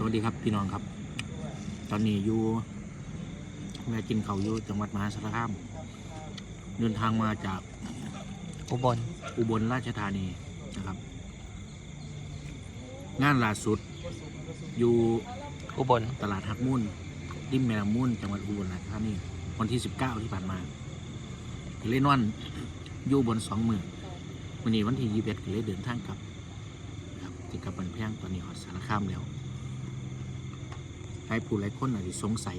สวัสดีครับพี่น้องครับ ตอนนี้อยู่แม่กินเขาวอยู่จังหวัดมหาสารคาม เดินทางมาจากอุบลอุบลราชธานีนะครับ งานล่าสุด อยู่อุบลตลาดหักมุ่นริมแม่น้ำมุ่นจังหวัดอุบลราชธานีวันที่ 19 ที่ผ่านมาก็เลยนอนอยู่บนสองมือวันนี้วันที่ยี่สิบเอ็ดก็เลยเดินทางกลับนะครับที่กลับบันแพงตอนนี้หอดสารคามแล้ว ให้ผู้หลายคนอาจจะสงสัย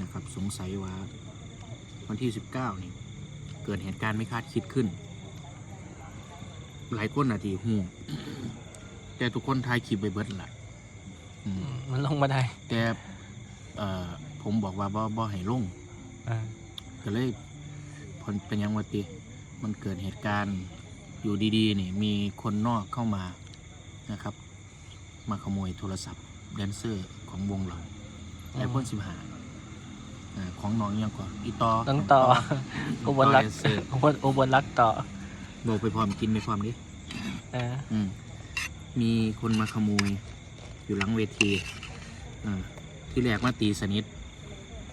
นะครับสงสัยว่าวันที่ 19 นี่เกิดเหตุการณ์ไม่คาดคิดขึ้น หลายคนอาจจะหูแต่ทุกคนทายคลิปไปเบิดแหละอืมมันลงมาได้แต่เอ่อผมบอกว่าบ่บ่ให้ลงอ่าก็เลยผลเป็นหยังวะติมันเกิดเหตุการณ์อยู่ดีๆนี่มีคนนอกเข้ามานะครับ มาขโมยโทรศัพท์ แดนเซอร์ของวงเราไอพ่นสิบหาของน้องยังก่อนอีต่อน้องต่ออุบลรักแดนเซอร์อุบลอุบลรักต่อบอกไปพร้อมกินไปพร้อมดิอ่าอืมมีคนมาขโมย อยู่หลังเวทีอ่าที่แรกมาตีสนิท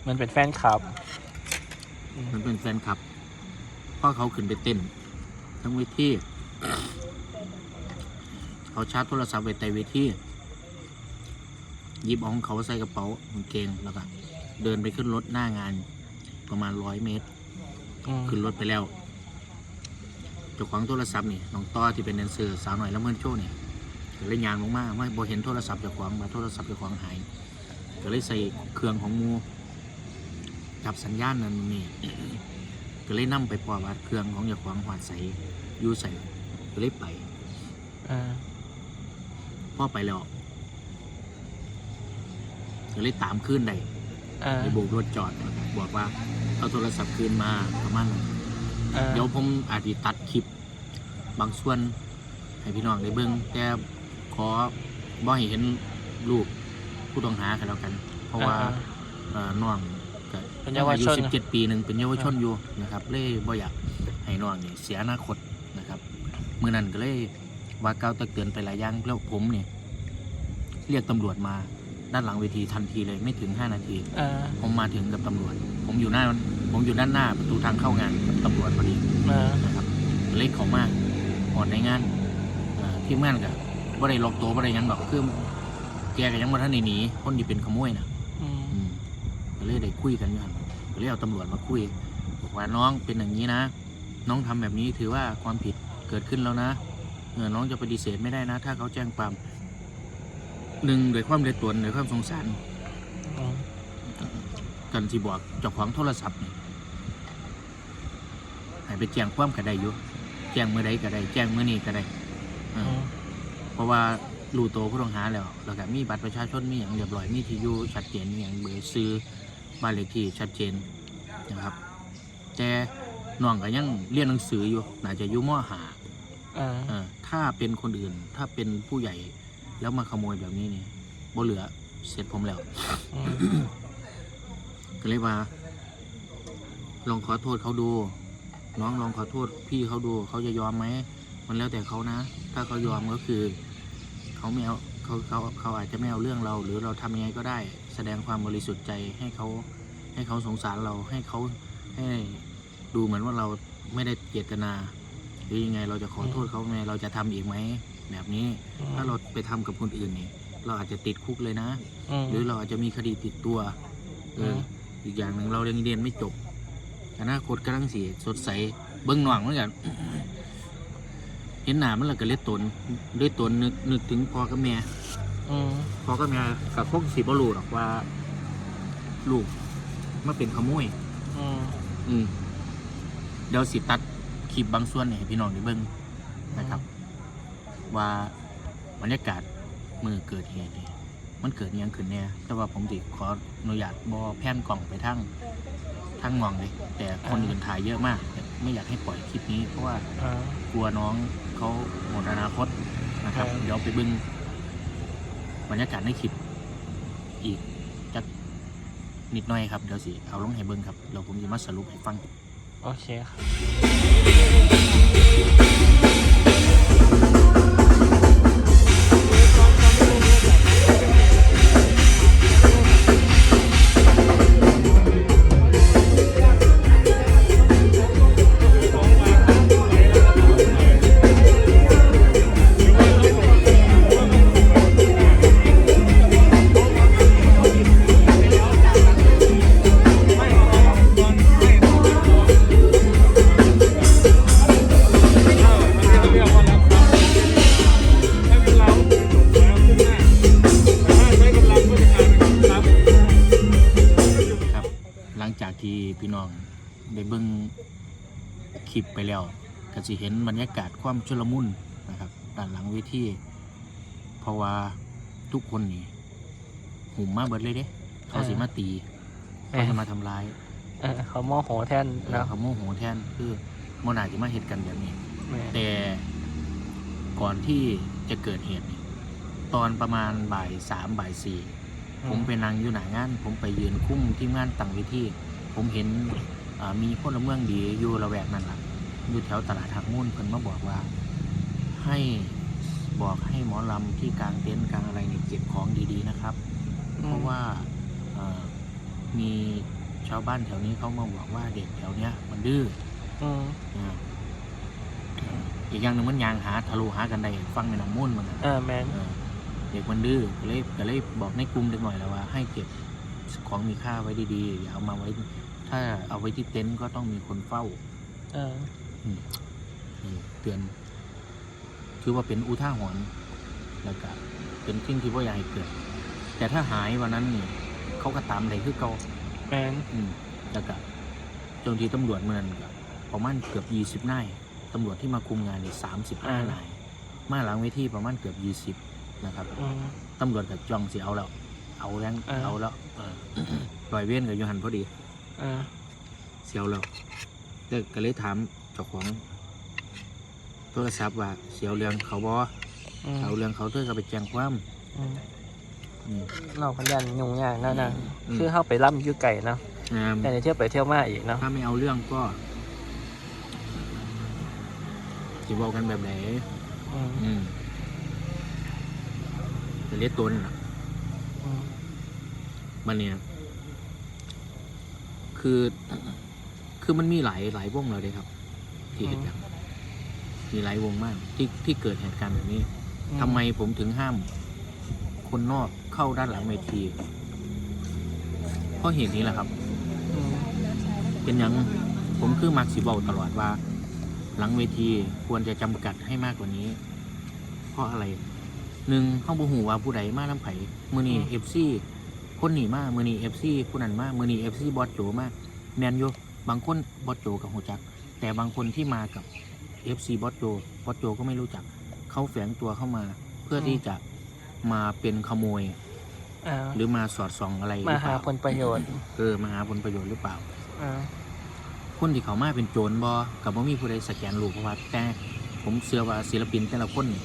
มันเป็นแฟนคลับ มันเป็นแฟนคลับเพราะเขาขึ้นไปเต้น ทั้งเวทีเขาชาร์จโทรศัพท์ไว้ใต้เวทีห ยิบเอาของเขาใส่กระเป๋ากางเกงแล้วก็เดินไปขึ้นรถหน้างาน ประมาณร้อยเมตรอืมขึ้นรถไปแล้วเจ้าของโทรศัพท์นี่น้องต้อที่เป็นแดนเซอร์สาวหน่อยแล้วเมื่อโชว์เนี่ยก็เลยยางลงมาว่าบ่เห็นโทรศัพท์เจ้าของมาโทรศัพท์เจ้าของหายก็เลยใส่เครื่องของหมูจับสัญญาณนั้นนี่ก็เลยนํไปพอว่าเครื่องของเจ้าของหวาดใส่อยู่ใส่ก็เลยไปอ่าพ่อไปแล้ว ก็เลยตามขึ้นได้อ่าไปโบกรถจอดแล้วก็บอกว่าเอาโทรศัพท์คืนมาประมาณนั้น อ่าเดี๋ยวผมอาจจะตัดคลิป บางส่วน ให้พี่น้องได้เบิ่งแต่ขอบ่ให้เห็นรูปผู้ต้องหากันแล้วกัน เพราะว่าเอ่อน้องก็เป็นเยาวอายุชนสิบเจ็ดปีหนึ่งเป็นเยาวชนอยู่นะครับ เลยบ่อยากให้น้องนี่เสียอนาคตนะครับมื่อนั้นก็เลยว่ากล่าวตักเตือนไปหลายอย่างแล้วผมเนี่ยเรียกตำรวจมา ด้านหลังเวทีทันทีเลยไม่ถึง 5 นาทีอ่าผมมาถึงกับตำรวจ ผมอยู่หน้าผมอยู่ด้านหน้าประตูทางเข้างานกับตำรวจพอดีอ่านะครับเล็กเขามากอดในงานเอ่อทีมงานกับว่าได้ล็อกตัวว่าได้หยังดอกคือแกก็ยังมาท่านได้หนีคนที่เป็นขโมยนะ อืม อืมก็เลยได้คุยกันอยู่หันก็เลยเอาตำรวจมาคุย บอกว่าน้องเป็นอย่างนี้นะ น้องทำแบบนี้ถือว่าความผิดเกิดขึ้นแล้วนะเออน้องจะปฏิเสธไม่ได้นะ ถ้าเขาแจ้งความ หนึ่งโดวยความเดือดตนโดวยความสงสารอืมกันที่บอกเจ้าของโทรศัพท์นี่ให้ไปแจ้งความก็ได้อยู่แจ้งเมื่อใดก็ได้ แจ้งเมื่อนี้ก็ได้เออือมเพราะว่ารู้ตัวผู้ต้องหาแล้วแล้วก็มีบัตรประชาชนมีอย่างเรียบร้อยมีที่อยู่ชัดเจนมีอย่างเบอร์ซื้อบ้านเลขที่ชัดเจนนะครับ แต่น้องก็ยังเรียนหนังสืออยู่น่าจะอยู่มหา อ่า เออถ้าเป็นคนอื่นถ้าเป็นผู้ใหญ่ แล้วมาขโมยแบบนี้นี่บ่เหลือเสร็จผมแล้ว ก็เลยว่าลองขอโทษเขาดู น้องลองขอโทษ พี่เขาดูเขาจะยอมไหมมันแล้วแต่เขานะ ถ้าเขายอมก็คือเขาไม่เอาเขาเขาเขาอาจจะไม่เอาเรื่องเรา หรือเราทำยังไงก็ได้ แสดงความบริสุทธิ์ใจให้เขาให้เขาสงสารเราให้เขาให้ดูเหมือนว่าเราไม่ได้เจตนา หรือยังไงเราจะขอโทษเขาไหมเราจะทำอีกไหม แบบนี้ถ้าเราไปทำกับคนอื่นนี่เราอาจจะติดคุกเลยนะ อืม หรือเราอาจจะมีคดีติดตัวเออม อีกอย่างหนึ่งเรายังเรียนไม่จบอนาคตกำลังสีสดใสเบิ้งหน่องเหมือนกัน เห็นหน้ามันและก็เล็ดตนเล็ดตนนึกนึกถึงพ่อกับแม่ อืมพ่อกับแม่กับพวกสีบรูหรอกว่า ลูกมาเป็นขโมย อืมอืมเดี๋ยวสิตัดคลิปบางส่วนให้พี่น้องได้เบิ้งนะครับ ว่าบรรยากาศมือเกิดเหตุนี่มันเกิดอิหยังขึ้นแน่แต่ว่าผมติขออนุญาตบอแพนกล่องไปทั้งทั้งมองเลย แต่คนอื่นถ่ายเยอะมากแต่ไม่อยากให้ปล่อยคลิปนี้ เพราะว่าอ่ากลัวน้องเขาหมดอนาคตนะครับครับเดี๋ยวไปเบึงบรรยากาศในคลิปอีกจักนิดหน่อยครับเดี๋ยวสิเอาลงให้เบิ้งครับเดี๋ยวผมจะมาสรุปให้ฟัง โอเคครับ น้องได้เบิ่งคลิปไปแล้วก็สิเห็นบรรยากาศความชุลมุนนะครับด้านหลังเวทีเพราะว่าทุกคนนี่หุ่มมาเบิดเลยเด้เขาสิมาตีแม่เขานจะมาทำร้ายเออเขาโมโหแทนแล้เนาะวเขาโมโหแทนคือโมนาจะมาเหตุกันแบบนี้แม่นแต่ก่อนที่จะเกิดเหตุนี่ตอนประมาณบ่ายสามบ่ายสี่ผมไปนั่งอยู่หนางาน ผมไปยืนคุ้มที่งานตั้งเวิธี ผมเห็นอ่ามีพลเมืองดีอยู่ระแวกนั้นแหละอยู่แถวตลาดหักมุ่นเพิ่นมาบอกว่า ให้บอกให้หมอลำที่กลางเต็นท์กลางอะไรเนี่ยเก็บของดีๆนะครับ เพราะว่าเอ่อมีชาวบ้านแถวนี้เขามาบอกว่าเด็กแถวเนี้ย มันดื้ออืมนะอีกอย่างหนึ่งมันยางหาทะลุหากันได้ฟังในน้ำมุ่นมันนะเออแมนเออเด็กมันดื้อก็เลยก็เลยบอกในกลุ่มเด็กหน่อยแล้วว่า ให้เก็บของมีค่าไว้ดีๆอย่าเอามาไว้ ถ้าเอาไว้ที่เต็นท์ก็ต้องมีคนเฝ้าเอออืมนี่เตือนถือว่าเป็นอุท่าหรณ์แล้วก็เป็นสิ่งที่ว่าอยากให้เกิด แต่ถ้าหายวันนั้นนี่เขาก็ตามได้คือเก่าแมนอืมแล้วก็เจ้าหน้าที่ตำรวจเมืองก็ประมาณเกือบยี่สิบนายตำรวจที่มาคุมงานนี่สามสิบห้านาย มาหลังเวทีประมาณเกือบยี่สิบนะครับ อืม ตำรวจกับจ้องสิเอาแล้ว เอาแล้วเออเอาแล้วเออปล่อยเว้นกับยูหันพอดี เออเสียวแล้วเด็กก็เลยถามเจ้าของโทรศัพท์ว่าเสียวเรื่องเขาบออืมเอาเรื่องเขาเธอก็ไปแจ้งความอืมอืม เราพยันยุ่งยากแล้วนะอืม คือเข้าไปล่ำอยู่ไก่เนาะงามแต่ในเที่ยวไปเที่ยวมาอีกเนาะถ้าไม่เอาเรื่องก็จะบอกกันแบบไหนอืมอืมจะเรียกตัวนี่นะอืมมันเนี่ย คือ คือมันมีหลายหลายวงเลยครับ ที่เหตุการณ์มีหลายวงมาก ที่ที่เกิดเหตุการณ์แบบนี้ทำไมผมถึงห้าม คนนอกเข้าด้านหลังเวทีเพราะเหตุนี้แหละครับอืมเป็นอย่างผมคือมักสิบอกตลอดว่า หลังเวทีควรจะจำกัดให้มากกว่านี้ เพราะอะไรหนึ่งเข้าบูหูว่าผู้ใดมาน้ำไผ่มือนีเอฟซี คนหนีมามือนีเอฟซีผู้นั้นมามือนีเอฟซีบอสโจมาแมนโยบางคนบอสโจกับหูจัก แต่บางคนที่มากับเอฟซีบอสโจบอสโจก็ไม่รู้จัก เขาแฝงตัวเข้ามา เพื่อที่จะมาเป็นขโมย อ่าหรือมาสอดส่องอะไรหมารือเปหาล่าผลประโยชน์เออมาหาผลประโยชน์หรือเปล่า อ่าคนที่เขามาเป็นโจรบอกับว่ามีผู้ใดสแกนรูปเพราะว่าแต่ผมเชื่อว่าศิลปินแต่ละคนนี่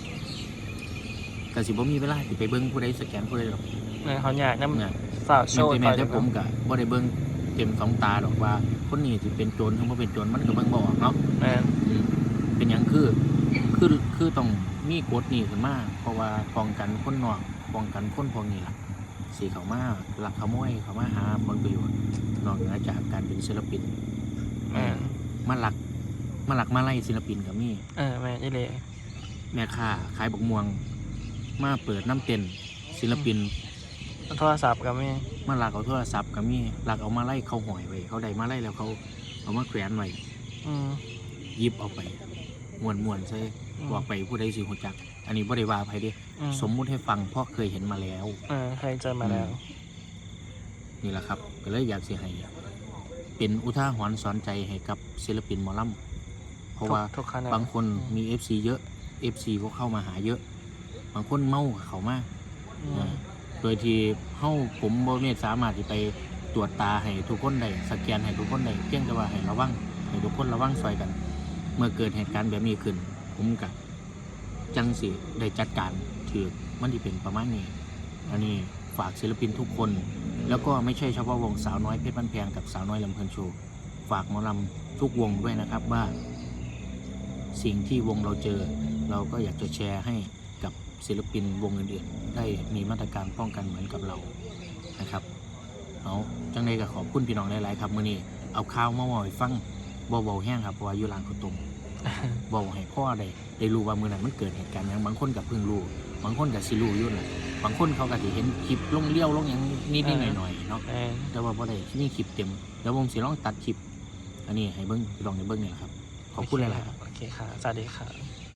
ก็สิบ่มีเวลาที่ไปเบิ่งผู้ใดสแกนผู้ใดหรอกเออเขาอยากน้เนี่ยำฝากโชแม่นว์แต่แม่ต่อแต่ผมก็บ่ได้เบิ่งเต็มสองตาหรอกว่า คนนี้สิเป็นโจรหรือบ่เป็นโจรมันก็เบิ่งบ่ออกเนาะ แมนอืมเป็นหยังคือ คือ คือต้องมีกฎนี้ขึ้นมา เพราะว่าป้องกันคนนอกป้องกันคนพวกนี้ล่ะสิเขามาลักขโมยเขามาหาผลประโยชน์นอกเหนือจากการเป็นศิลปินแมนมาหลักมาหลักมาไล่ศิลปินกับมีเออแมนนี่เลยแม่ค้าขายบกม่วง มาเปิดน้ำเต้นศิลปินโทรศัพท์ก็มีมาหลักเอาโทรศัพท์กับมีหลักเอามาไล่เขาหอยไว้เขาได้มาไล่แล้วเขาเอามาแขวนไว้อืมหยิบเอาไปมวนมวนๆใช่อืมบอกไปผู้ใดสิหูจัก อันนี้บ่ได้ว่าไปเด้อืมสมมุติให้ฟังเพราะเคยเห็นมาแล้ว เออเคยเจอมาแล้ว นี่แหละครับก็เลยอยากสิให้เป็นอุทาหรณ์สอนใจให้กับศิลปินหมอลำเพราะว่าทุกคณะบางคนมี FC เยอะ FC ก็เข้ามาหาเยอะ บางคนเมากับเขามากอืมโดยที่เฮาผมบ่เมตสามารถที่ไปตรวจตาให้ทุกคนได้สแกนให้ทุกคนได้เพียงแต่ว่าให้ระวังให้ทุกคนระวังซอยกัน เมื่อเกิดเหตุการณ์แบบนี้ขึ้น ผมกับจังสิได้จัดการถือมันที่เป็นประมาณนี้ อันนี้ฝากศิลปินทุกคน แล้วก็ไม่ใช่เฉพาะวงสาวน้อยเพชรบ้านแพงกับสาวน้อยลำเพลินโชว์ฝากหมอลำทุกวงด้วยนะครับว่า สิ่งที่วงเราเจอ เราก็อยากจะแชร์ให้กับ ศิลปินวงอื่นๆ ได้มีมาตรการป้องกันเหมือนกับเรานะครับเอาจังใดก็ขอบคุณพี่น้องหลายๆครับมื้อนี้เอาข่าวมาเว้าให้ฟังบ่เบาแห้งครับเพราะว่าอยู่ร้านข้าวต้มเบาให้พ่อได้ได้รู้ว่ามื้อนั้นมันเกิดเหตุการณ์หยังบางคนก็เพิ่งรู้บางคนก็สิรู้อยู่น่ะบางคนเขาก็สิเห็นคลิปลงเลี้ยวลงหยังนิดๆหน่อยๆเนาะแมนแต่ว่าพอได้มีคลิปเต็มเดี๋ยวผมสิลองตัดคลิปอันนี้ให้เบิ้งลองในเบิ้งเนี่ยครับขอบคุณหลายๆครับโอเคค่ะสวัสดีค่ะ